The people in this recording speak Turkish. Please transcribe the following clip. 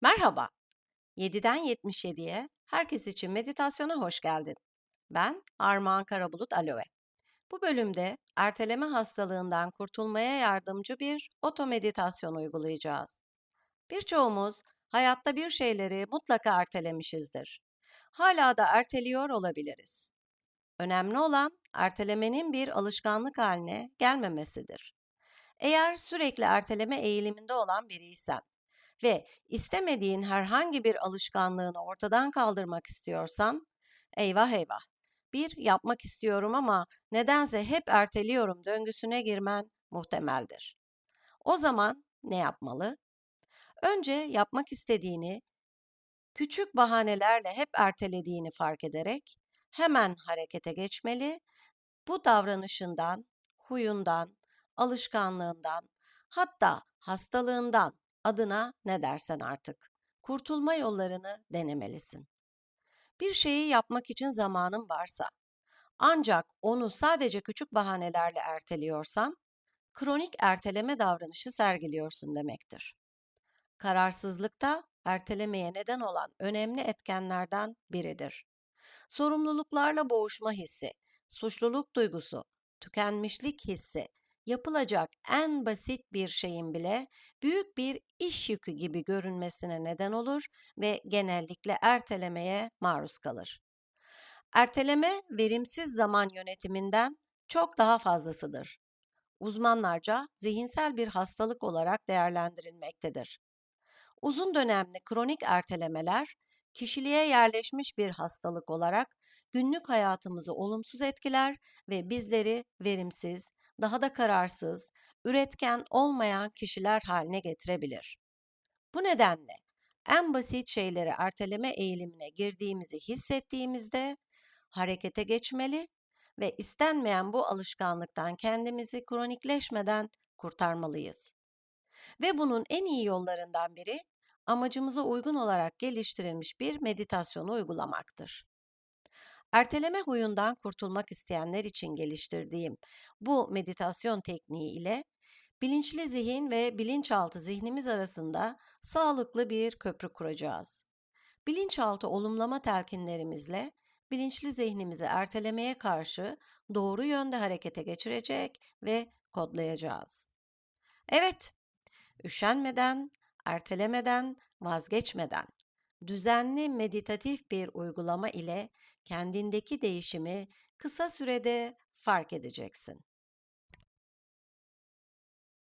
Merhaba, 7'den 77'ye herkes için meditasyona hoş geldin. Ben Armağan Karabulut Aloe. Bu bölümde erteleme hastalığından kurtulmaya yardımcı bir oto meditasyon uygulayacağız. Birçoğumuz hayatta bir şeyleri mutlaka ertelemişizdir. Hala da erteliyor olabiliriz. Önemli olan ertelemenin bir alışkanlık haline gelmemesidir. Eğer sürekli erteleme eğiliminde olan biriysen ve istemediğin herhangi bir alışkanlığını ortadan kaldırmak istiyorsan, eyvah eyvah, bir yapmak istiyorum ama nedense hep erteliyorum döngüsüne girmen muhtemeldir. O zaman ne yapmalı? Önce yapmak istediğini, küçük bahanelerle hep ertelediğini fark ederek hemen harekete geçmeli. Bu davranışından, huyundan, alışkanlığından, hatta hastalığından adına ne dersen artık. Kurtulma yollarını denemelisin. Bir şeyi yapmak için zamanın varsa, ancak onu sadece küçük bahanelerle erteliyorsan, kronik erteleme davranışı sergiliyorsun demektir. Kararsızlıkta ertelemeye neden olan önemli etkenlerden biridir. Sorumluluklarla boğuşma hissi, suçluluk duygusu, tükenmişlik hissi, yapılacak en basit bir şeyin bile büyük bir iş yükü gibi görünmesine neden olur ve genellikle ertelemeye maruz kalır. Erteleme verimsiz zaman yönetiminden çok daha fazlasıdır. Uzmanlarca zihinsel bir hastalık olarak değerlendirilmektedir. Uzun dönemli kronik ertelemeler kişiliğe yerleşmiş bir hastalık olarak günlük hayatımızı olumsuz etkiler ve bizleri verimsiz, daha da kararsız, üretken olmayan kişiler haline getirebilir. Bu nedenle en basit şeyleri erteleme eğilimine girdiğimizi hissettiğimizde harekete geçmeli ve istenmeyen bu alışkanlıktan kendimizi kronikleşmeden kurtarmalıyız. Ve bunun en iyi yollarından biri amacımıza uygun olarak geliştirilmiş bir meditasyonu uygulamaktır. Erteleme huyundan kurtulmak isteyenler için geliştirdiğim bu meditasyon tekniği ile bilinçli zihin ve bilinçaltı zihnimiz arasında sağlıklı bir köprü kuracağız. Bilinçaltı olumlama telkinlerimizle bilinçli zihnimizi ertelemeye karşı doğru yönde harekete geçirecek ve kodlayacağız. Evet, üşenmeden, ertelemeden, vazgeçmeden düzenli meditatif bir uygulama ile kendindeki değişimi kısa sürede fark edeceksin.